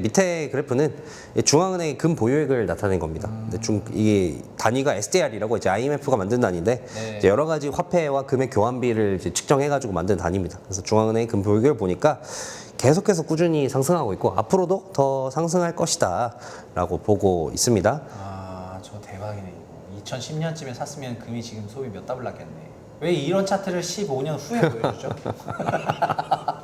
밑에 그래프는 중앙은행의 금 보유액을 나타낸 겁니다. 근데 중, 이게 단위가 SDR이라고 이제 IMF가 만든 단위인데 네. 이제 여러 가지 화폐와 금의 교환비를 이제 측정해가지고 만든 단위입니다. 그래서 중앙은행의 금 보유액을 보니까 계속해서 꾸준히 상승하고 있고 앞으로도 더 상승할 것이다라고 보고 있습니다. 아, 저 대박이네. 이거. 2010년쯤에 샀으면 금이 지금 소비 몇 답을 났겠네. 왜 이런 차트를 15년 후에 보여주죠?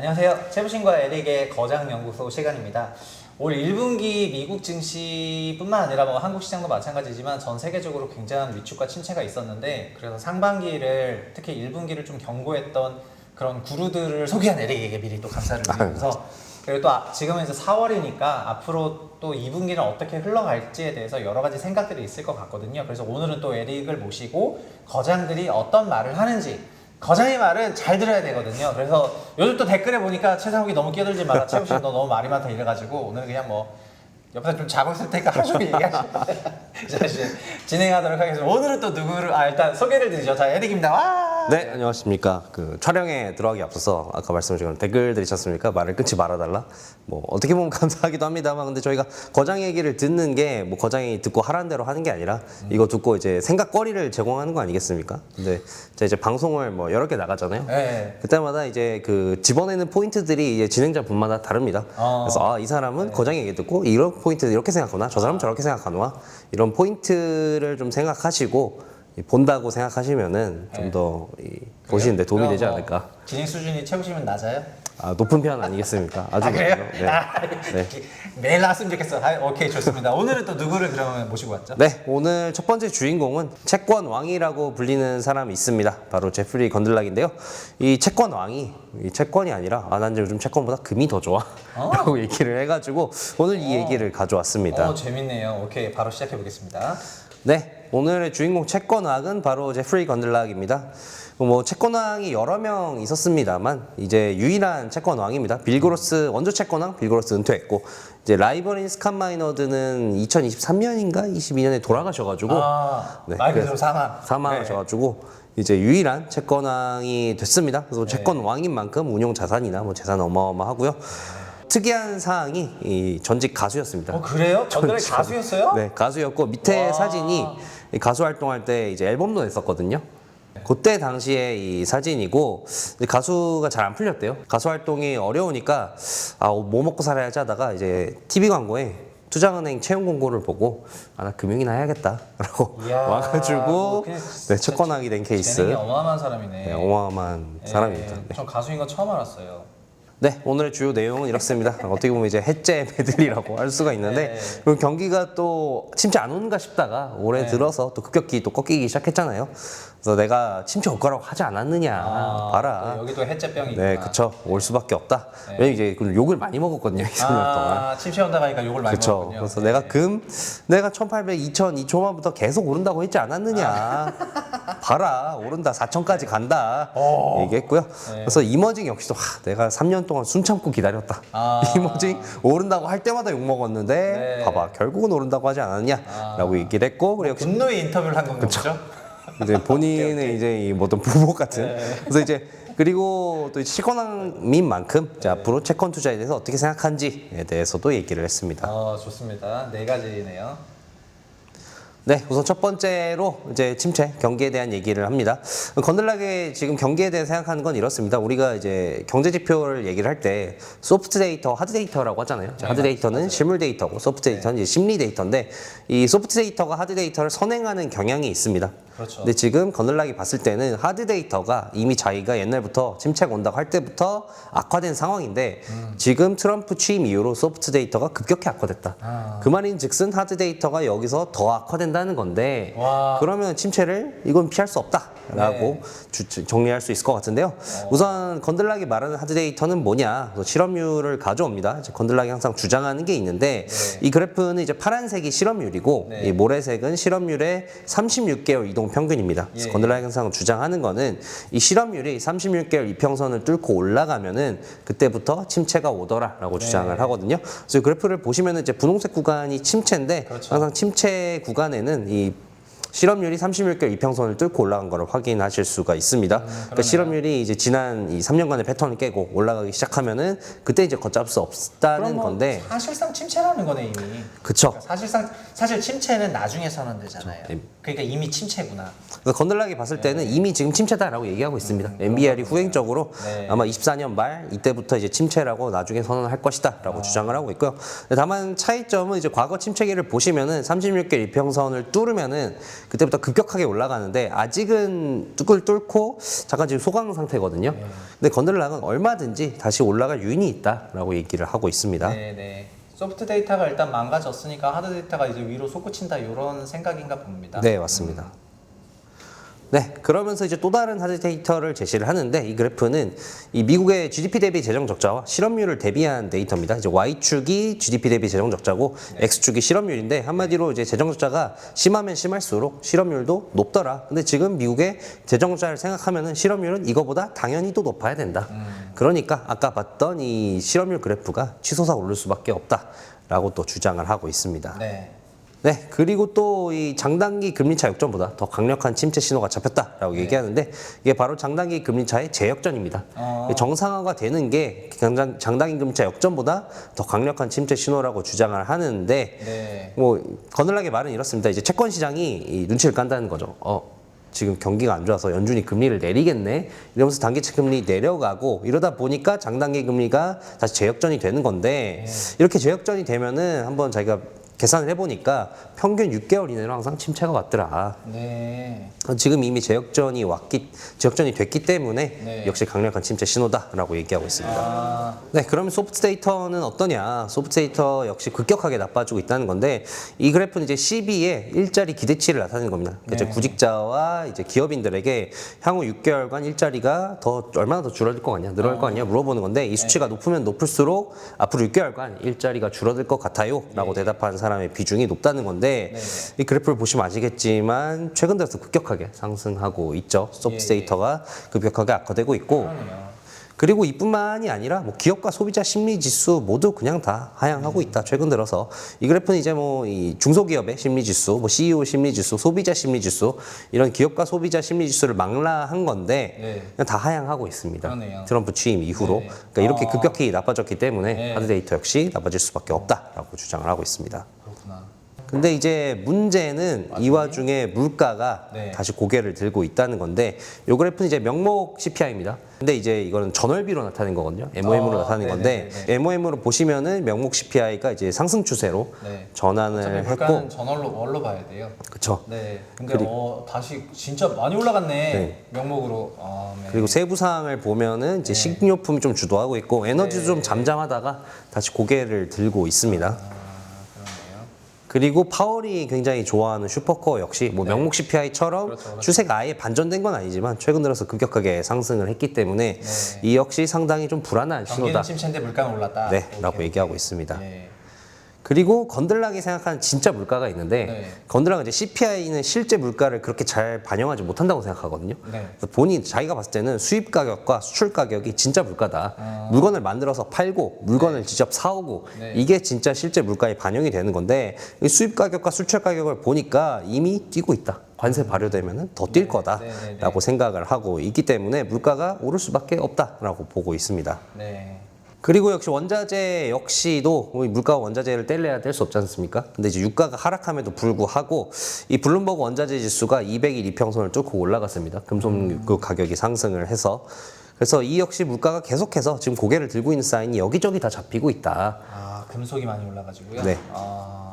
안녕하세요. 최부신과 에릭의 거장 연구소 시간입니다. 올 1분기 미국 증시뿐만 아니라 뭐 한국 시장도 마찬가지지만 전 세계적으로 굉장한 위축과 침체가 있었는데 그래서 상반기를 특히 1분기를 좀 경고했던 그런 구루들을 소개한 에릭에게 미리 또 감사를 드리면서 그리고 또 아- 지금은 이제 4월이니까 앞으로 또 2분기는 어떻게 흘러갈지에 대해서 여러 가지 생각들이 있을 것 같거든요. 그래서 오늘은 또 에릭을 모시고 거장들이 어떤 말을 하는지 거장의 말은 잘 들어야 되거든요. 그래서 요즘 또 댓글에 보니까 최상욱이 너무 끼어들지 마라. 최우신 너 너무 말이 많다 이래가지고 오늘 그냥 뭐 옆에서 좀 자고 있을 테니까 하루 종일 얘기하시면 자 이제 진행하도록 하겠습니다. 오늘은 또 누구를 아 일단 소개를 드리죠. 자 에릭입니다. 와. 네, 안녕하십니까. 그 촬영에 들어가기 앞서서 아까 말씀드린 댓글 들으셨습니까? 말을 끊지 말아달라. 뭐 어떻게 보면 감사하기도 합니다만, 근데 저희가 거장 얘기를 듣는 게 뭐 거장이 듣고 하라는 대로 하는 게 아니라 이거 듣고 이제 생각거리를 제공하는 거 아니겠습니까? 근데 제가 이제 방송을 뭐 여러 개 나가잖아요. 네. 그때마다 이제 그 집어내는 포인트들이 이제 진행자 분마다 다릅니다. 어. 그래서 아, 이 사람은 거장 얘기 듣고 이런 포인트 이렇게 생각하나, 저 사람은 저렇게 생각하나, 이런 포인트를 좀 생각하시고 이 본다고 생각하시면은 네. 좀 더 보시는데 도움이 그럼 되지 뭐 않을까. 진행 수준이 최우시면 낮아요? 아, 높은 편 아니겠습니까? 아주 아 그래요? 높죠. 네. 아, 네. 매일 나왔으면 좋겠어. 아, 오케이 좋습니다. 오늘은 또 누구를 그러면 모시고 왔죠? 네, 오늘 첫 번째 주인공은 채권 왕이라고 불리는 사람이 있습니다. 바로 제프리 건들락인데요. 이 채권 왕이 이 채권이 아니라 아, 난 요즘 채권보다 금이 더 좋아. 라고 얘기를 해가지고 오늘 이 얘기를 가져왔습니다. 어 재밌네요. 오케이 바로 시작해 보겠습니다. 네, 오늘의 주인공 채권왕은 바로 제프리 건들락입니다. 뭐 채권왕이 여러 명 있었습니다만 이제 유일한 채권왕입니다. 빌그로스 원조 채권왕 빌그로스 은퇴했고 이제 라이벌인 스칸 마이너드는 2023년인가 22년에 돌아가셔가지고 아, 네, 말 그대로 그래서 사망. 사망하셔가지고 이제 유일한 채권왕이 됐습니다. 그래서 채권왕인 만큼 운용 자산이나 뭐 재산 어마어마하고요. 특이한 사항이 이 전직 가수였습니다. 어 그래요? 전직 가수였어요? 네, 가수였고 밑에 와. 사진이 이 가수 활동할 때 이제 앨범도 냈었거든요. 그때 당시에 이 사진이고 이제 가수가 잘 안 풀렸대요. 가수 활동이 어려우니까 아 뭐 먹고 살아야지 하다가 이제 TV 광고에 투자은행 채용 공고를 보고 아 나 금융이나 해야겠다라고 이야, 뭐 와가지고 그냥 네, 채권하게 된 케이스. 재능이 어마어마한 사람이네. 네, 어마어마한 사람입니다. 네. 저 가수인 거 처음 알았어요. 네, 오늘의 주요 내용은 이렇습니다. 어떻게 보면 이제 해제 메들리라고 할 수가 있는데 네. 경기가 또 침체 안 오는가 싶다가 올해 들어서 또 급격히 또 꺾이기 시작했잖아요. 그래서 내가 침체 올 거라고 하지 않았느냐 아, 봐라. 또 여기도 해체병이 네, 있구나. 그쵸. 올 수밖에 없다. 왜냐면 이제 그 욕을 많이 먹었거든요, 2, 3년 동안. 아, 침체 온다 가니까 욕을 많이 그렇죠. 먹었군요. 그래서 네. 내가 금 내가 1800, 2000, 이 초반부터 계속 오른다고 했지 않았느냐. 봐라. 오른다. 4000까지 간다. 어. 얘기했고요. 그래서 이머징 역시도 하, 내가 3년 동안 숨 참고 기다렸다. 아. 이머징 오른다고 할 때마다 욕 먹었는데 네. 아. 봐봐. 결국은 오른다고 하지 않았냐라고 얘기를 했고 그리고 역시 분노의 인터뷰를 한 건가 보죠? 이제 본인은 이제 이 어떤 부모 같은 네. 그래서 이제 그리고 또 채권왕민 만큼 이제 앞으로 채권 투자에 대해서 어떻게 생각하는지에 대해서도 얘기를 했습니다. 어, 좋습니다. 네 가지네요. 네, 우선 첫 번째로 이제 침체 경기에 대한 얘기를 합니다. 건들락의 지금 경기에 대해 생각하는 건 이렇습니다. 우리가 이제 경제 지표를 얘기를 할 때 소프트 데이터, 하드 데이터라고 하잖아요. 네, 하드 데이터는 실물 데이터고 소프트 데이터는 이제 심리 데이터인데 이 소프트 데이터가 하드 데이터를 선행하는 경향이 있습니다. 그렇죠. 근데 지금 건들락이 봤을 때는 하드 데이터가 이미 자기가 옛날부터 침체가 온다고 할 때부터 악화된 상황인데 음. 지금 트럼프 취임 이후로 소프트 데이터가 급격히 악화됐다. 아. 그 말인즉슨 하드 데이터가 여기서 더 악화된다는 건데 와. 그러면 침체를 이건 피할 수 없다라고 네. 주- 정리할 수 있을 것 같은데요. 우선 건들락이 말하는 하드 데이터는 뭐냐? 그래서 실업률을 가져옵니다. 건들락이 항상 주장하는 게 있는데 네. 이 그래프는 이제 파란색이 실업률이고 네. 이 모래색은 실업률의 36개월 이동 평균입니다. 그래서 예. 건들락이 항상 주장하는 거는 이 실업률이 36개월 이평선을 뚫고 올라가면은 그때부터 침체가 오더라라고 네. 주장을 하거든요. 그래서 이 그래프를 보시면은 이제 분홍색 구간이 침체인데 그렇죠. 항상 침체 구간에는 이 실업률이 36개월 이평선을 뚫고 올라간 것을 확인하실 수가 있습니다. 그러니까 실업률이 이제 지난 이 3년간의 패턴을 깨고 올라가기 시작하면은 그때 이제 걷잡을 수 없다는 뭐 건데, 사실상 침체라는 거네 이미. 그쵸? 그러니까 사실상 사실 침체는 나중에 선언되잖아요. 네. 그러니까 이미 침체구나. 그래서 건들나게 봤을 때는 이미 지금 침체다라고 얘기하고 있습니다. MBR이 후행적으로 네. 아마 24년 말 이때부터 이제 침체라고 나중에 선언할 것이다라고 주장을 하고 있고요. 근데 다만 차이점은 이제 과거 침체기를 보시면은 36개월 이평선을 뚫으면은 그때부터 급격하게 올라가는데 아직은 뚝을 뚫고 잠깐 지금 소강 상태거든요. 근데 건들락은 얼마든지 다시 올라갈 유인이 있다라고 얘기를 하고 있습니다. 네, 네. 소프트 데이터가 일단 망가졌으니까 하드 데이터가 이제 위로 솟구친다 이런 생각인가 봅니다. 네, 맞습니다. 네, 그러면서 이제 또 다른 하드 데이터를 제시를 하는데 이 그래프는 이 미국의 GDP 대비 재정 적자와 실업률을 대비한 데이터입니다. 이제 Y축이 GDP 대비 재정 적자고 X축이 실업률인데 한마디로 이제 재정 적자가 심하면 심할수록 실업률도 높더라. 근데 지금 미국의 재정 적자를 생각하면은 실업률은 이거보다 당연히 또 높아야 된다. 그러니까 아까 봤던 이 실업률 그래프가 치솟아 오를 수밖에 없다라고 또 주장을 하고 있습니다. 네. 네, 그리고 또 이 장단기 금리차 역전보다 더 강력한 침체 신호가 잡혔다라고 얘기하는데 이게 바로 장단기 금리차의 재역전입니다. 어. 정상화가 되는 게 장단, 장단기 금리차 역전보다 더 강력한 침체 신호라고 주장을 하는데 네. 뭐 거늘하게 말은 이렇습니다. 이제 채권 시장이 이 눈치를 깐다는 거죠. 어, 지금 경기가 안 좋아서 연준이 금리를 내리겠네. 이러면서 단기채 금리 내려가고 이러다 보니까 장단기 금리가 다시 재역전이 되는 건데 이렇게 재역전이 되면은 한번 자기가 계산을 해보니까 평균 6개월 이내로 항상 침체가 왔더라. 네. 지금 이미 재역전이 왔기, 재역전이 됐기 때문에 네. 역시 강력한 침체 신호다라고 얘기하고 있습니다. 아, 네, 그러면 소프트 데이터는 어떠냐? 소프트 데이터 역시 급격하게 나빠지고 있다는 건데 이 그래프는 이제 CB의 일자리 기대치를 나타내는 겁니다. 그러니까 이제 네. 구직자와 이제 기업인들에게 향후 6개월간 일자리가 더 얼마나 더 줄어들 것 같냐, 늘어날 것 같냐 물어보는 건데 이 수치가 높으면 높을수록 앞으로 6개월간 일자리가 줄어들 것 같아요라고 대답한 사람 의 비중이 높다는 건데 네. 이 그래프를 보시면 아시겠지만 최근 들어서 급격하게 상승하고 있죠. 소프트 예, 예. 데이터가 급격하게 악화되고 있고 그러네요. 그리고 이뿐만이 아니라 뭐 기업과 소비자 심리 지수 모두 그냥 다 하향하고 있다. 최근 들어서 이 그래프는 이제 뭐 이 중소기업의 심리 지수, 뭐 CEO 심리 지수, 소비자 심리 지수 이런 기업과 소비자 심리 지수를 망라한 건데 네. 그냥 다 하향하고 있습니다. 그러네요. 트럼프 취임 이후로 네. 그러니까 이렇게 아. 급격히 나빠졌기 때문에 네. 하드 데이터 역시 나빠질 수밖에 없다라고 주장을 하고 있습니다. 그렇구나. 근데 이제 문제는 이 와중에 물가가 네. 다시 고개를 들고 있다는 건데 요 그래프는 이제 명목 CPI입니다. 근데 이제 이거는 전월비로 나타낸 거거든요. MOM으로 아, 나타낸 건데 네네네네. MOM으로 보시면은 명목 CPI가 이제 상승 추세로 네. 전환을 했고 전월로 월로 봐야 돼요. 그쵸. 네. 근데 그리- 어 다시 진짜 많이 올라갔네. 네. 명목으로. 아, 네. 그리고 세부 사항을 보면은 이제 식료품이 좀 주도하고 있고 에너지도 네. 좀 잠잠하다가 다시 고개를 들고 있습니다. 아, 그리고 파월이 굉장히 좋아하는 슈퍼코어 역시 뭐 명목 CPI처럼 네. 그렇죠. 추세가 아예 반전된 건 아니지만 최근 들어서 급격하게 상승을 했기 때문에 네. 이 역시 상당히 좀 불안한 경기는 신호다. 침체인데 물가는 올랐다. 네, 오케이, 라고 오케이. 얘기하고 있습니다. 네. 그리고 건들락이 생각하는 진짜 물가가 있는데 네. 건들락은 이제 CPI는 실제 물가를 그렇게 잘 반영하지 못한다고 생각하거든요. 네. 그래서 본인 자기가 봤을 때는 수입 가격과 수출 가격이 진짜 물가다. 아. 물건을 만들어서 팔고 물건을 직접 사오고 네. 이게 진짜 실제 물가에 반영이 되는 건데 이 수입 가격과 수출 가격을 보니까 이미 뛰고 있다. 관세 발효되면 더뛸 네, 거다라고 네, 네, 네. 생각을 하고 있기 때문에 물가가 오를 수밖에 없다라고 보고 있습니다. 네. 그리고 역시 원자재 역시도 뭐 물가와 원자재를 뗄래야 뗄 수 없지 않습니까? 근데 이제 유가가 하락함에도 불구하고 이 블룸버그 원자재 지수가 200일 이평선을 뚫고 올라갔습니다. 금속 그 가격이 상승을 해서 그래서 이 역시 물가가 계속해서 지금 고개를 들고 있는 사인이 여기저기 다 잡히고 있다. 아, 금속이 많이 올라가지고요. 네. 아,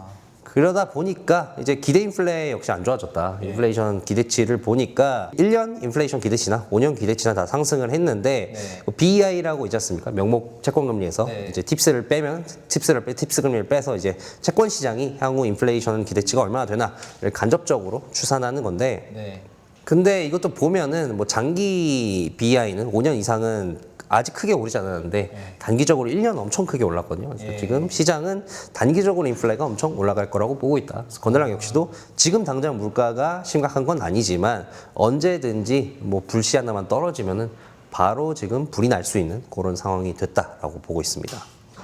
그러다 보니까 이제 기대 인플레 역시 안 좋아졌다. 예. 인플레이션 기대치를 보니까 1년 인플레이션 기대치나 5년 기대치나 다 상승을 했는데 네. 그 BEI라고 있지 않습니까? 명목 채권 금리에서 네. 이제 팁스를 빼면 팁스를 빼 팁스 금리를 빼서 이제 채권 시장이 향후 인플레이션 기대치가 얼마나 되나를 간접적으로 추산하는 건데 네. 근데 이것도 보면은 뭐 장기 BI는 5년 이상은 아직 크게 오르지 않았는데 단기적으로 1년 엄청 크게 올랐거든요. 그래서 예. 지금 시장은 단기적으로 인플레가 엄청 올라갈 거라고 보고 있다. 그래서 건설랑 역시도 지금 당장 물가가 심각한 건 아니지만 언제든지 뭐 불씨 하나만 떨어지면은 바로 지금 불이 날 수 있는 그런 상황이 됐다라고 보고 있습니다.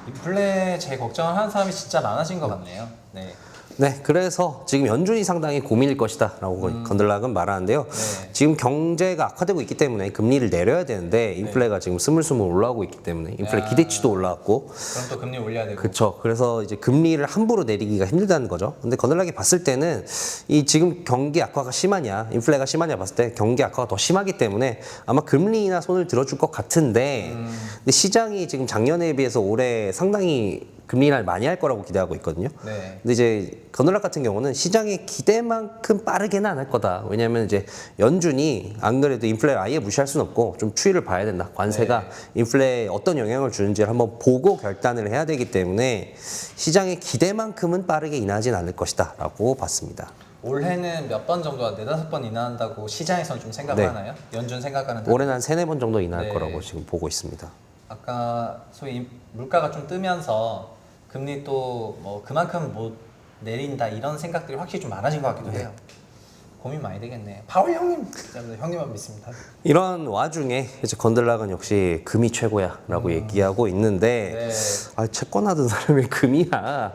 인플레 제 걱정을 하는 사람이 진짜 많아진 것 같네요. 네. 네, 그래서 지금 연준이 상당히 고민일 것이다라고 건들락은 말하는데요. 음. 네. 지금 경제가 악화되고 있기 때문에 금리를 내려야 되는데 인플레가 지금 스물스물 올라오고 있기 때문에 인플레 아. 기대치도 올라왔고 그럼 또 금리 올려야 되고. 그렇죠. 그래서 이제 금리를 함부로 내리기가 힘들다는 거죠. 근데 건들락이 봤을 때는 이 지금 경기 악화가 심하냐, 인플레가 심하냐 봤을 때 경기 악화가 더 심하기 때문에 아마 금리나 손을 들어줄 것 같은데, 근데 시장이 지금 작년에 비해서 올해 상당히 금리를 많이 할 거라고 기대하고 있거든요. 네. 근데 이제 건널락 같은 경우는 시장의 기대만큼 빠르게는 안 할 거다. 왜냐하면 이제 연준이 안 그래도 인플레를 아예 무시할 수는 없고 좀 추이를 봐야 된다. 관세가 네. 인플레에 어떤 영향을 주는지를 한번 보고 결단을 해야 되기 때문에 시장의 기대만큼은 빠르게 인하진 않을 것이다라고 봤습니다. 올해는 몇 번 정도, 네다섯 번 인하한다고 시장에서는 좀 생각을 네. 하나요? 연준 생각하는 올해는 한 세네 번 정도 인하할 네. 거라고 지금 보고 있습니다. 아까 소위 인- 물가가 좀 뜨면서 금리 또 뭐 그만큼 못 내린다 이런 생각들이 확실히 좀 많아진 것 같기도 해요. 고민 많이 되겠네. 파월 형님, 여러분들 형님만 믿습니다. 이런 와중에 이제 건들락은 역시 금이 최고야라고 얘기하고 있는데 네. 아 채권하던 사람이 금이야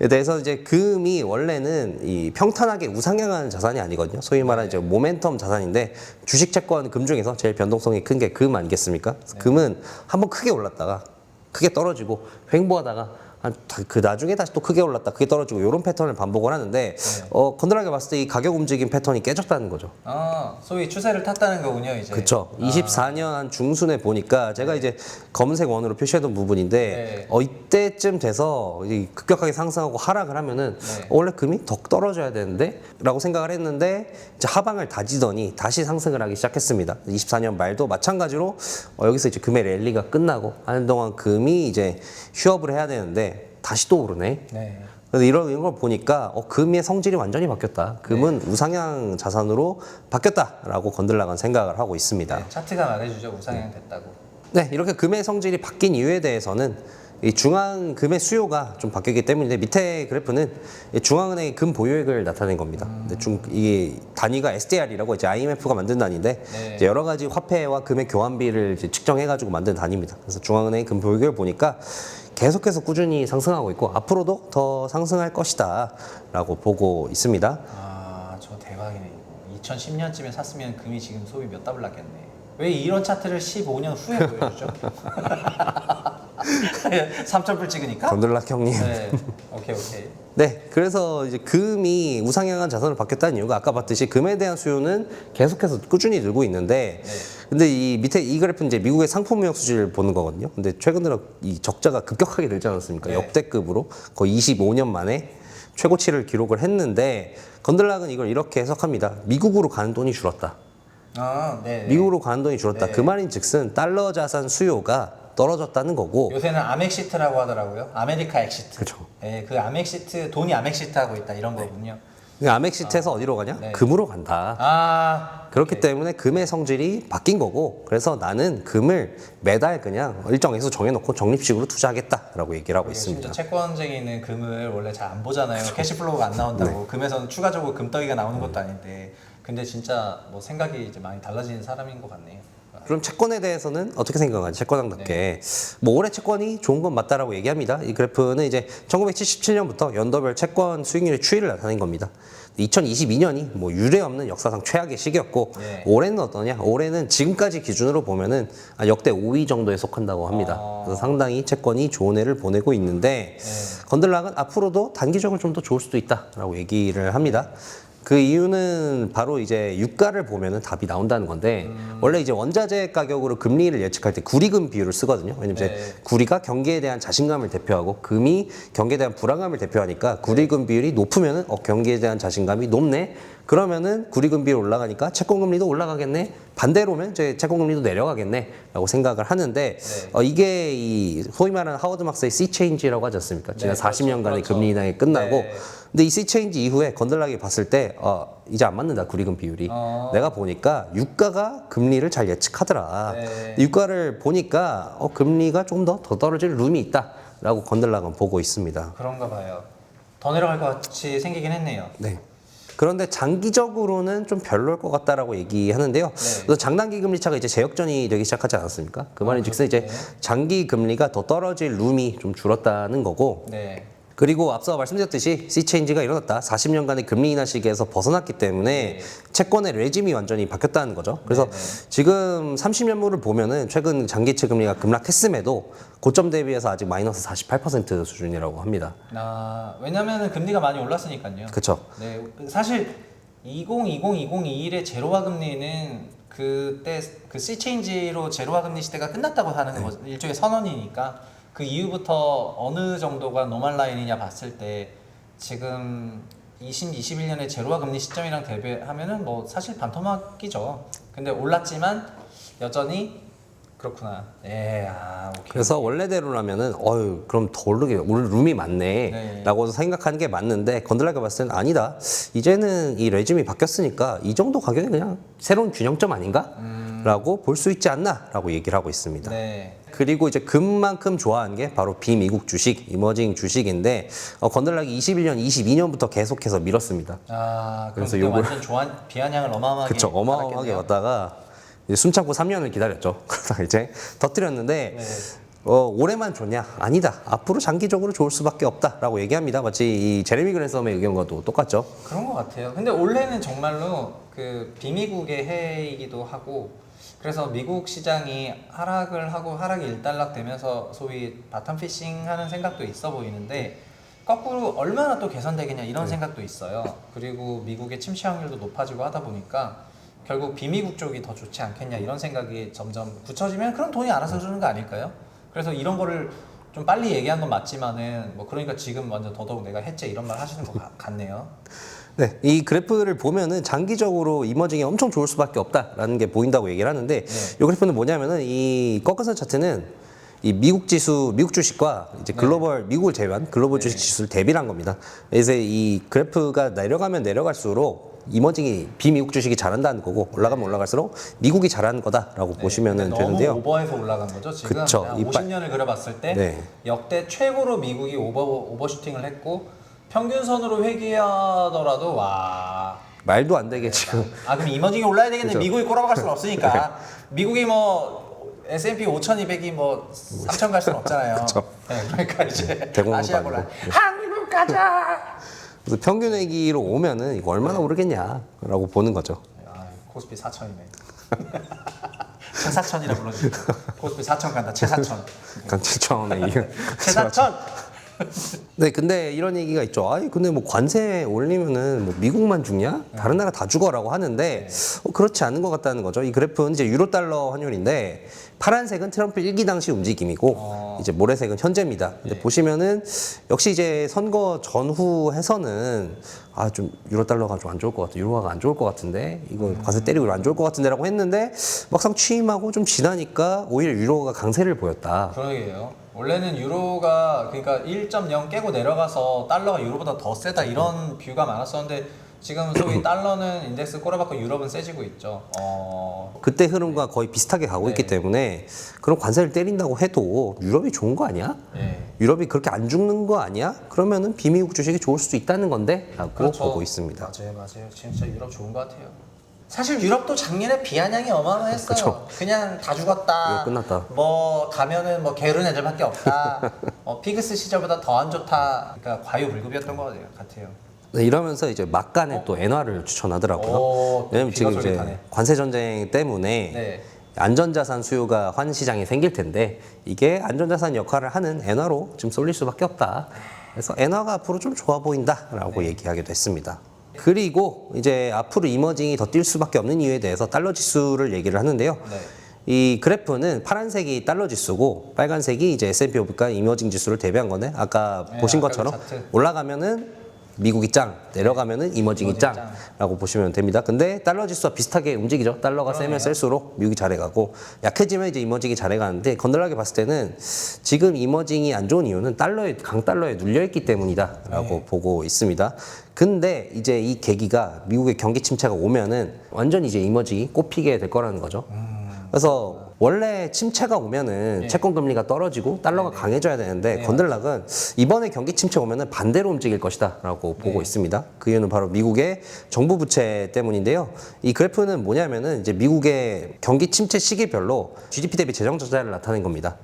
에 대해서 이제 금이 원래는 이 평탄하게 우상향하는 자산이 아니거든요. 소위 말하는 이제 모멘텀 자산인데 주식 채권 금 중에서 제일 변동성이 큰 게 금 아니겠습니까? 그래서 금은 한번 크게 올랐다가 크게 떨어지고 횡보하다가 한 그 나중에 다시 또 크게 올랐다 크게 떨어지고 이런 패턴을 반복을 하는데 어 건드라게 봤을 때 이 가격 움직임 패턴이 깨졌다는 거죠. 아, 소위 추세를 탔다는 거군요, 이제. 그렇죠. 아, 24년 한 중순에 보니까 제가 이제 검은색 원으로 표시했던 부분인데 네. 어 이때쯤 돼서 이 급격하게 상승하고 하락을 하면은 네. 어, 원래 금이 더 떨어져야 되는데라고 생각을 했는데 이제 하방을 다지더니 다시 상승을 하기 시작했습니다. 24년 말도 마찬가지로 어 여기서 이제 금의 랠리가 끝나고 하는 동안 금이 이제 휴업을 해야 되는데 다시 또 오르네. 네. 그래서 이런 이런 걸 보니까 어, 금의 성질이 완전히 바뀌었다. 금은 네. 우상향 자산으로 바뀌었다라고 건들라간 생각을 하고 있습니다. 네, 차트가 말해주죠, 우상향 됐다고. 네, 이렇게 금의 성질이 바뀐 이유에 대해서는 이 중앙 금의 수요가 좀 바뀌기 때문인데 밑에 그래프는 이 중앙은행의 금 보유액을 나타낸 겁니다. 근데 중 이게 단위가 SDR이라고 이제 IMF가 만든 단위인데 네. 이제 여러 가지 화폐와 금의 교환비를 이제 측정해가지고 만든 단위입니다. 그래서 중앙은행의 금 보유액을 보니까 계속해서 꾸준히 상승하고 있고 앞으로도 더 상승할 것이다라고 보고 있습니다. 아, 저 대박이네. 2010년쯤에 샀으면 금이 지금 소비 몇 답을 났겠네. 왜 이런 차트를 15년 후에 보여주죠? 3천불 찍으니까? 건들락 형님. 네, 오케이 오케이. 네, 그래서 이제 금이 우상향한 자산으로 바뀌었다는 이유가 아까 봤듯이 금에 대한 수요는 계속해서 꾸준히 늘고 있는데, 네. 근데 이 밑에 이 그래프는 이제 미국의 상품 무역 수지를 보는 거거든요. 근데 최근 들어 이 적자가 급격하게 늘지 않았습니까? 네. 역대급으로 거의 25년 만에 최고치를 기록을 했는데, 건들락은 이걸 이렇게 해석합니다. 미국으로 가는 돈이 줄었다. 아, 네. 네. 미국으로 가는 돈이 줄었다. 네. 그 말인 즉슨 달러 자산 수요가 떨어졌다는 거고, 요새는 아멕시트라고 하더라고요. 아메리카 엑시트. 그렇죠. 네, 그 아멕시트 돈이 아멕시트 하고 있다 이런 거군요. 그 아멕시트에서 어디로 가냐? 네. 금으로 간다. 아, 그렇기 때문에 금의 성질이 바뀐 거고 그래서 나는 금을 매달 그냥 일정 액수 정해놓고 적립식으로 투자하겠다라고 얘기를 하고 심지어 있습니다. 채권쟁이는 금을 원래 잘 안 보잖아요. 캐시플로우가 안 나온다고. 네. 금에서는 추가적으로 금덩이가 나오는 것도 아닌데. 근데 진짜 뭐 생각이 이제 많이 달라지는 사람인 것 같네요. 그럼 채권에 대해서는 어떻게 생각하지? 채권왕답게 뭐 올해 채권이 좋은 건 맞다라고 얘기합니다. 이 그래프는 이제 1977년부터 연도별 채권 수익률의 추이를 나타낸 겁니다. 2022년이 뭐 유례 없는 역사상 최악의 시기였고 네. 올해는 어떠냐? 올해는 지금까지 기준으로 보면은 한 역대 5위 정도에 속한다고 합니다. 아. 그래서 상당히 채권이 좋은 해를 보내고 있는데 네. 건들락은 앞으로도 단기적으로 좀 더 좋을 수도 있다라고 얘기를 합니다. 그 이유는 바로 이제 유가를 보면은 답이 나온다는 건데 원래 이제 원자재 가격으로 금리를 예측할 때 구리금 비율을 쓰거든요. 왜냐면 네. 이제 구리가 경기에 대한 자신감을 대표하고 금이 경기에 대한 불안감을 대표하니까 구리금 비율이 높으면은 어 경기에 대한 자신감이 높네. 그러면은 구리금 비율 올라가니까 채권 금리도 올라가겠네. 반대로면 이제 채권 금리도 내려가겠네라고 생각을 하는데 네. 어 이게 이 소위 말하는 하워드 막스의 C 체인지라고 하지 않습니까? 지난 네, 그렇죠, 40년간의 그렇죠. 금리 인하가 끝나고 네. 근데 이 C 체인지 이후에 건들락이 봤을 때 어, 이제 안 맞는다 구리금 비율이 어. 내가 보니까 유가가 금리를 잘 예측하더라 네. 유가를 보니까 어, 금리가 좀 더 더 떨어질 룸이 있다라고 건들락은 보고 있습니다 그런가 봐요. 더 내려갈 것 같이 생기긴 했네요. 네. 그런데 장기적으로는 좀 별로일 것 같다라고 얘기하는데요. 네. 장단기 금리 차가 이제 재역전이 되기 시작하지 않았습니까? 그 말인즉슨 이제 그렇네. 장기 금리가 더 떨어질 룸이 좀 줄었다는 거고 네. 그리고 앞서 말씀드렸듯이 시체인지가 일어났다. 40년간의 금리 인하 시기에서 벗어났기 때문에 채권의 레짐이 완전히 바뀌었다는 거죠. 그래서 지금 30년물을 보면은 최근 장기채 금리가 급락했음에도 고점 대비해서 아직 마이너스 48% 수준이라고 합니다. 아, 왜냐면은 금리가 많이 올랐으니까요. 그쵸? 네, 사실 2020, 2021의 제로화 금리는 그때 그 C체인지로 제로화 금리 시대가 끝났다고 하는 거 일종의 선언이니까 그 이후부터 어느 정도가 노멀 라인이냐 봤을 때 지금 20, 21년의 제로화 금리 시점이랑 대비하면은 뭐 사실 반토막이죠. 근데 올랐지만 여전히 그렇구나. 예, 아, 오케이. 그래서 원래대로라면은 어유 그럼 더 오르게 오를 룸이 네. 많네라고 생각하는 게 맞는데 건들라게 봤을 때는 아니다. 이제는 이 레짐이 바뀌었으니까 이 정도 가격이 그냥 새로운 균형점 아닌가? 라고 볼 수 있지 않나?라고 얘기를 하고 있습니다. 네. 그리고 이제 금만큼 좋아하는 게 바로 비미국 주식, 이머징 주식인데 어, 건들락이 21년, 22년부터 계속해서 밀었습니다. 아, 그래서 요걸- 완전 조한 비아냥을 어마어마하게 그쵸 어마어마하게 받았겠네요. 왔다가 이제 숨 참고 3년을 기다렸죠. 그러다가 이제 터뜨렸는데 네. 어, 올해만 좋냐? 아니다. 앞으로 장기적으로 좋을 수밖에 없다라고 얘기합니다. 마치 이 제레미 그랜섬의 의견과도 똑같죠. 그런 것 같아요. 근데 올해는 정말로 그 비미국의 해이기도 하고 그래서 미국 시장이 하락을 하고 하락이 일단락 되면서 소위 바텀 피싱 하는 생각도 있어 보이는데 거꾸로 얼마나 또 개선되겠냐 이런 생각도 있어요. 그리고 미국의 침체 확률도 높아지고 하다 보니까 결국 비미국 쪽이 더 좋지 않겠냐 이런 생각이 점점 굳혀지면 그럼 돈이 알아서 주는 거 아닐까요? 그래서 이런 거를 좀 빨리 얘기한 건 맞지만은 뭐 그러니까 지금 완전 더더욱 내가 해체 이런 말 하시는 것 같- 같네요. 네, 이 그래프를 보면은 장기적으로 이머징이 엄청 좋을 수밖에 없다라는 게 보인다고 얘기를 하는데 네. 이 그래프는 뭐냐면은 이 꺾어선 차트는 이 미국 지수, 미국 주식과 이제 글로벌 미국을 제외한 글로벌 주식 지수를 대비를 한 겁니다. 그래서 이 그래프가 내려가면 내려갈수록 이머징이 비미국 주식이 잘한다는 거고 올라가면 올라갈수록 미국이 잘하는 거다라고 보시면은 너무 되는데요. 오버해서 올라간 거죠. 지금 그쵸. 한이 50년을 그려봤을 때 네. 역대 최고로 미국이 오버 오버슈팅을 했고 평균선으로 회귀하더라도 와. 말도 안 되게 지금 아 그럼 이머징이 올라야 되겠네. 그죠. 미국이 꼬라박을 수는 없으니까. 미국이 뭐 S&P 5,200이 뭐 3,000 갈 수는 없잖아요. 그쵸. 네, 그러니까 이제 대공원도 아시아 아니고. 골라 한국 가자. 그래서 평균 회기로 오면은 이거 얼마나 오르겠냐라고 보는 거죠. 아, 코스피 4천이네. 최사천이라 불러주세요. 코스피 4천 간다. 최사천. 강치청의 이유. 최사천. 네, 근데 이런 얘기가 있죠. 아이, 근데 뭐 관세 올리면은 뭐 미국만 죽냐? 다른 나라 다 죽어라고 하는데 어, 그렇지 않은 것 같다는 거죠. 이 그래프는 이제 유로 달러 환율인데 파란색은 트럼프 일기 당시 움직임이고 어. 이제 모래색은 현재입니다. 근데 보시면은 역시 이제 선거 전후 해서는 아 좀 유로 달러가 좀 안 좋을 것 같아. 유로화가 안 좋을 것 같은데 이거 관세 때리고 안 좋을 것 같은데라고 했는데 막상 취임하고 좀 지나니까 오히려 유로가 강세를 보였다. 그러게요. 원래는 유로가 그러니까 1.0 깨고 내려가서 달러가 유로보다 더 세다 이런 뷰가 많았었는데 지금 소위 달러는 인덱스 꼬라박고 유럽은 세지고 있죠. 어, 그때 흐름과 거의 비슷하게 가고 있기 네. 때문에 그런 관세를 때린다고 해도 유럽이 좋은 거 아니야? 예. 유럽이 그렇게 안 죽는 거 아니야? 그러면은 비미국 주식이 좋을 수도 있다는 건데 라고 그렇죠. 보고 있습니다. 맞아요, 맞아요. 진짜 유럽 좋은 것 같아요. 사실 유럽도 작년에 비아냥이 어마어마했어요. 그쵸. 그냥 다 죽었다. 끝났다. 뭐 가면은 뭐 게으른 애들밖에 없다. 어, 피그스 시절보다 더 안 좋다. 그러니까 과유불급이었던 것 같아요. 네, 이러면서 이제 막간에 또 엔화를 추천하더라고요. 오, 왜냐면 지금 이제. 관세 전쟁 때문에 네. 안전자산 수요가 환 시장에 생길 텐데 이게 안전자산 역할을 하는 엔화로 지금 쏠릴 수밖에 없다. 그래서 엔화가 앞으로 좀 좋아 보인다라고 네. 얘기하기도 했습니다. 그리고 이제 앞으로 이머징이 더 뛸 수밖에 없는 이유에 대해서 달러 지수를 얘기를 하는데요. 네. 이 그래프는 파란색이 달러 지수고 빨간색이 이제 S&P 500과 이머징 지수를 대비한 건데 아까 네, 보신 아까 것처럼 그. 올라가면은 미국이 짱, 내려가면은 이머징이 이머징 짱라고 보시면 됩니다. 근데 달러 지수와 비슷하게 움직이죠. 달러가 세면 셀수록 미국이 잘해가고 약해지면 이제 이머징이 잘해가는데 건들하게 봤을 때는 지금 이머징이 안 좋은 이유는 달러에 강달러에 눌려있기 때문이다라고 네. 보고 있습니다. 근데 이제 이 계기가 미국의 경기 침체가 오면은 완전 이제 이머징이 꼽히게 될 거라는 거죠. 그래서 원래 침체가 오면은 예. 채권 금리가 떨어지고 달러가 강해져야 되는데 네, 건들락은 이번에 경기 침체 오면은 반대로 움직일 것이다라고 보고 있습니다. 그 이유는 바로 미국의 정부 부채 때문인데요. 이 그래프는 뭐냐면은 이제 미국의 경기 침체 시기별로 GDP 대비 재정 적자를 나타낸 겁니다.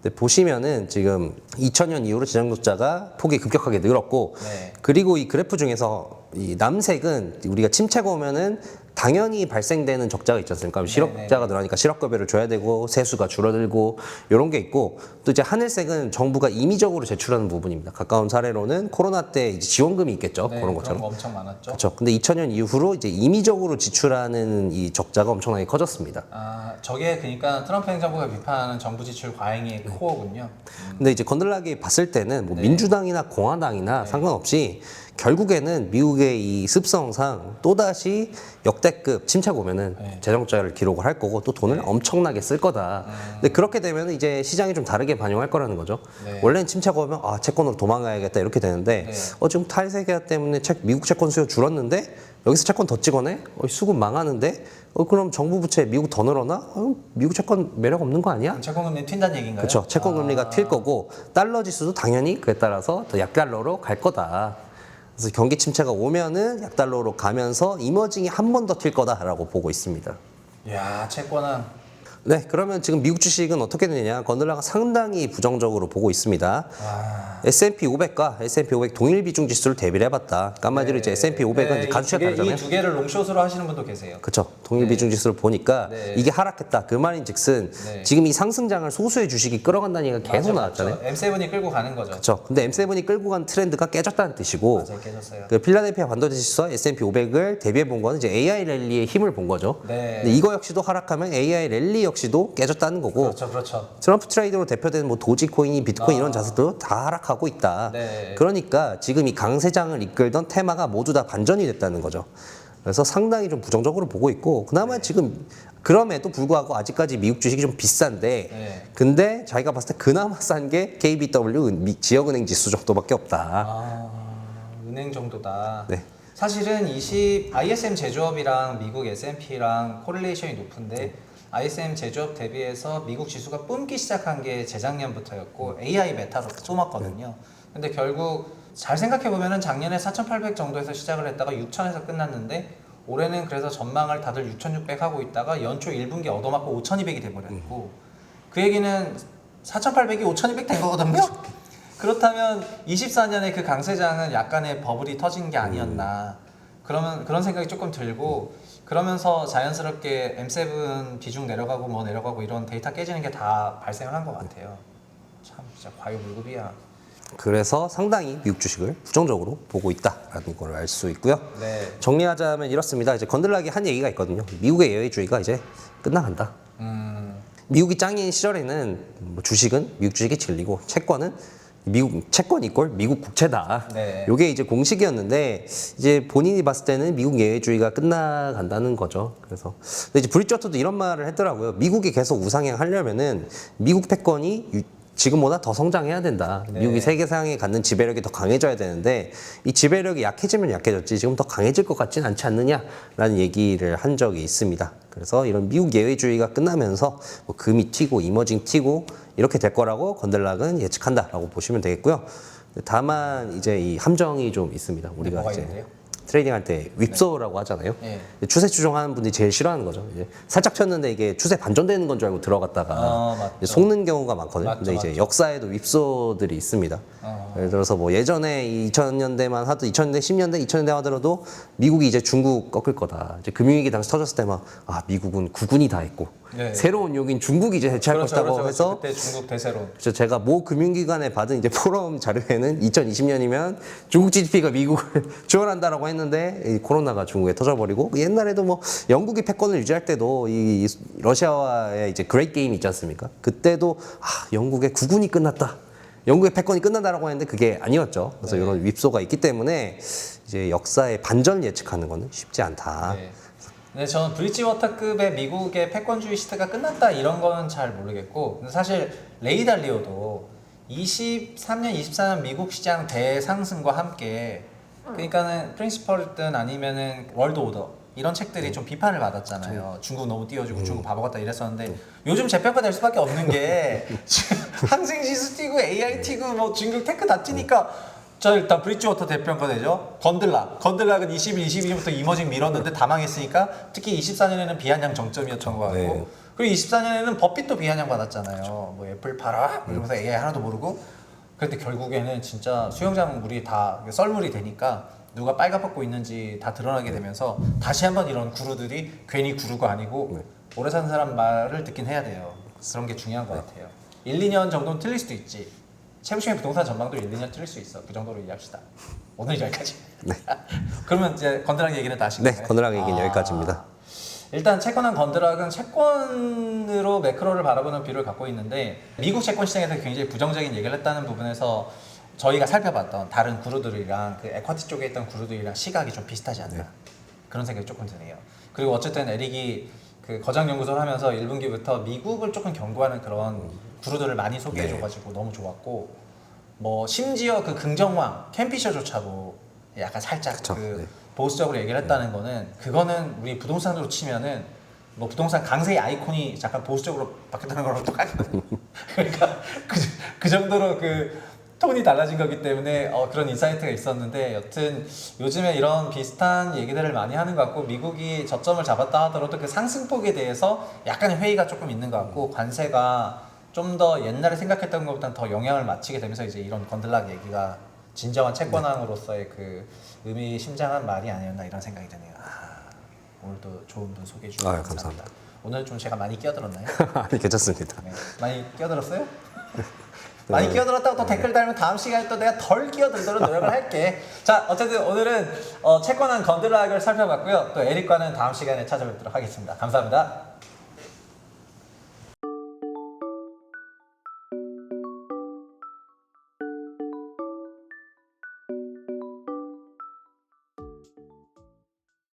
근데 보시면은 지금 2000년 이후로 지정 적자가 폭이 급격하게 늘었고 네. 그리고 이 그래프 중에서 이 남색은 우리가 침체가 오면은 당연히 발생되는 적자가 있지 않습니까? 실업자가 늘어나니까 실업급여를 줘야 되고 세수가 줄어들고 이런 게 있고 또 이제 하늘색은 정부가 임의적으로 제출하는 부분입니다. 가까운 사례로는 코로나 때 이제 지원금이 있겠죠. 네, 그런 것처럼. 거 엄청 많았죠. 그렇죠. 근데 2000년 이후로 이제 임의적으로 지출하는 이 적자가 엄청나게 커졌습니다. 아, 저게 그러니까 트럼프 행정부가 비판하는 정부 지출 과잉의 네. 코어군요. 근데 이제 건들나게 봤을 때는 뭐 네. 민주당이나 공화당이나 상관없이 결국에는 미국의 이 습성상 또다시 역대급 침체가 오면은 네. 재정자를 기록을 할 거고 또 돈을 엄청나게 쓸 거다. 근데 그렇게 되면 이제 시장이 좀 다르게 반영할 거라는 거죠. 네. 원래는 침체가 오면 아 채권으로 도망가야겠다 이렇게 되는데 네. 어 지금 탈세계화 때문에 책, 미국 채권 수요 줄었는데 여기서 채권 더 찍어내? 어, 수급 망하는데? 어, 그럼 정부 부채 미국 더 늘어나? 어, 미국 채권 매력 없는 거 아니야? 채권 금리 튄다는 얘기인가요? 그렇죠. 채권 금리가 튈 거고 달러 지수도 당연히 그에 따라서 더 약달러로 갈 거다. 그래서 경기 침체가 오면은 약달러로 가면서 이머징이 한 번 더 튈 거다라고 보고 있습니다. 야, 채권은 네, 그러면 지금 미국 주식은 어떻게 되느냐? 건들라가 상당히 부정적으로 보고 있습니다. 아, S&P 500과 S&P 500 동일 비중 지수를 대비를 해봤다. 그러니까 한마디로 이제 S&P 500은 간추에 다르잖아요. 이두 개를 롱숏으로 하시는 분도 계세요. 그렇죠. 동일 비중 지수를 보니까 네. 이게 하락했다. 그 말인즉슨 네. 지금 이 상승장을 소수의 주식이 끌어간다는 얘기가 계속 맞아, 나왔잖아요. 맞죠. M7이 끌고 가는 거죠. 그렇죠. 근데 M7이 끌고 간 트렌드가 깨졌다는 뜻이고 맞아요, 깨졌어요. 그 필라델피아 반도체 지수와 S&P 500을 대비해 본 거는 이제 AI 랠리의 힘을 본 거죠. 네. 근데 이거 역시도 하락하면 AI 랠리 역시도 깨졌다는 거고 그렇죠, 그렇죠. 트럼프 트레이드로 대표되는 뭐 도지코인이 비트코인 이런 자산도 다 하락하고 있다. 아. 네. 그러니까 지금 이 강세장을 이끌던 테마가 모두 다 반전이 됐다는 거죠. 그래서 상당히 좀 부정적으로 보고 있고 그나마 네. 지금 그럼에도 불구하고 아직까지 미국 주식이 좀 비싼데 네. 근데 자기가 봤을 때 그나마 싼 게 KBW 지역은행 지수 정도밖에 없다. 아, 은행 정도다. 네. 사실은 20 ISM 제조업이랑 미국 S&P랑 코릴레이션이 높은데 ISM 제조업 대비해서 미국 지수가 뿜기 시작한 게 재작년부터였고 AI 메타로 쏘았거든요. 근데 결국 잘 생각해 보면은 작년에 4,800 정도에서 시작을 했다가 6,000에서 끝났는데 올해는 그래서 전망을 다들 6,600 하고 있다가 연초 1분기 얻어맞고 5,200이 돼버렸고 그 얘기는 4,800이 5,200 된 거거든요. 그렇다면 24년에 그 강세장은 약간의 버블이 터진 게 아니었나. 그러면 그런 생각이 조금 들고 그러면서 자연스럽게 M7 비중 내려가고 뭐 내려가고 이런 데이터 깨지는 게 다 발생을 한 것 같아요. 참 진짜 과유불급이야. 그래서 상당히 미국 주식을 부정적으로 보고 있다라는 걸 알 수 있고요. 네. 정리하자면 이렇습니다. 이제 건들락이 한 얘기가 있거든요. 미국의 예외주의가 이제 끝나간다. 음. 미국이 짱인 시절에는 뭐 주식은 미국 주식이 진리고 채권은 미국 채권 이꼴 미국 국채다. 네. 요게 이제 공식이었는데 이제 본인이 봤을 때는 미국 예외주의가 끝나간다는 거죠. 그래서 근데 이제 브리저트도 이런 말을 했더라고요. 미국이 계속 우상향 하려면은 미국 패권이 유- 지금보다 더 성장해야 된다. 네. 미국이 세계상에 갖는 지배력이 더 강해져야 되는데 이 지배력이 약해지면 약해졌지 지금 더 강해질 것 같진 않지 않느냐라는 얘기를 한 적이 있습니다. 그래서 이런 미국 예외주의가 끝나면서 뭐 금이 튀고 이머징 튀고 이렇게 될 거라고 건들락은 예측한다라고 보시면 되겠고요. 다만 이제 이 함정이 좀 있습니다. 우리가 뭐가 이제 있는데요? 트레이딩 할 때 윗소라고 하잖아요. 네. 추세 추종하는 분들이 제일 싫어하는 거죠. 이제 살짝 쳤는데 이게 추세 반전되는 건 줄 알고 들어갔다가 아, 속는 경우가 많거든요. 맞죠, 근데 이제 맞죠. 역사에도 윗소들이 있습니다. 어. 예를 들어서 뭐 예전에 2000년대만 하도 2000년대, 10년대, 2000년대 하더라도 미국이 이제 중국 꺾을 거다. 이제 금융위기 당시 터졌을 때 막 아 미국은 국군이 다 했고 네. 새로운 욕인 중국이 이제 대체할 그렇죠, 것이라고 그렇죠. 해서 그때 중국 대세론. 그래서 제가 모 금융기관에 받은 이제 포럼 자료에는 2020년이면 중국 GDP가 미국을 지원한다라고 했는데 이 코로나가 중국에 터져버리고 옛날에도 뭐 영국이 패권을 유지할 때도 이 러시아와의 이제 그레이트 게임 있지 않습니까? 그때도 아 영국의 구군이 끝났다. 영국의 패권이 끝난다라고 했는데 그게 아니었죠. 그래서 네. 이런 윗소가 있기 때문에 이제 역사의 반전을 예측하는 거는 쉽지 않다. 네. 근데 저는 브리지워터급의 미국의 패권주의 시대가 끝났다 이런 거는 잘 모르겠고 근데 사실 레이 달리오도 23년, 24년 미국 시장 대상승과 함께 그러니까는 프린시펄든 아니면은 월드 오더 이런 책들이 좀 비판을 받았잖아요. 중국 너무 띄워주고 중국 바보 같다 이랬었는데 요즘 재평가될 수밖에 없는 게 항생 지수 튀고 AI 튀고 뭐 중국 테크 다 튀니까 저 일단 브릿지워터 대표가 되죠. 건들락. 건들락은 21, 22년부터 이머징 밀었는데 다 망했으니까 특히 24년에는 비아냥 정점이었던 것 같고 네. 그리고 24년에는 법빛도 비아냥 받았잖아요. 뭐 애플 팔아 이러면서 AI 하나도 모르고 그런데 결국에는 진짜 수영장 물이 다 썰물이 되니까 누가 빨가벗고 있는지 다 드러나게 되면서 다시 한번 이런 구루들이 괜히 구루가 아니고 오래 사는 사람 말을 듣긴 해야 돼요. 그런 게 중요한 것 같아요. 1, 2년 정도는 틀릴 수도 있지. 최부심의 부동산 전망도 1, 2년 틀릴 수 있어. 그 정도로 이해합시다. 오늘 여기까지. 그러면 이제 건드락 얘기는 다 하신 네, 거예요? 건드락 얘기는 아. 여기까지입니다. 일단 채권한 건드락은 채권으로 매크로를 바라보는 뷰를 갖고 있는데 미국 채권 시장에서 굉장히 부정적인 얘기를 했다는 부분에서 저희가 살펴봤던 다른 구루들이랑 그 에쿼티 쪽에 있던 구루들이랑 시각이 좀 비슷하지 않나 그런 생각이 조금 드네요. 그리고 어쨌든 에릭이 그 거장 연구소를 하면서 1분기부터 미국을 조금 경고하는 그런 구루들을 많이 소개해줘가지고 너무 좋았고 뭐 심지어 그 긍정왕 캠피셔조차도 약간 살짝 그쵸, 그 네. 보수적으로 얘기를 했다는 거는 그거는 우리 부동산으로 치면은 뭐 부동산 강세의 아이콘이 잠깐 보수적으로 바뀌었다는 거랑 똑같거든요. 그러니까 그, 그 정도로 그 톤이 달라진 거기 때문에 어, 그런 인사이트가 있었는데 여튼 요즘에 이런 비슷한 얘기들을 많이 하는 것 같고 미국이 저점을 잡았다 하더라도 그 상승폭에 대해서 약간의 회의가 조금 있는 것 같고 관세가 좀 더 옛날에 생각했던 것보다는 더 영향을 미치게 되면서 이제 이런 건들락 얘기가 진정한 채권왕으로서의 그 의미심장한 말이 아니었나 이런 생각이 드네요. 아, 오늘도 좋은 분 소개해 주셔서 아유, 감사합니다. 감사합니다. 오늘 좀 제가 많이 끼어들었나요? 아니 괜찮습니다. 네. 많이 끼어들었어요? 많이 끼어들었다고 또 댓글 달면 다음 시간에 또 내가 덜 끼어들도록 노력을 할게. 자, 어쨌든 오늘은 어, 채권한 건드락을 살펴봤고요. 또 에릭과는 다음 시간에 찾아뵙도록 하겠습니다. 감사합니다.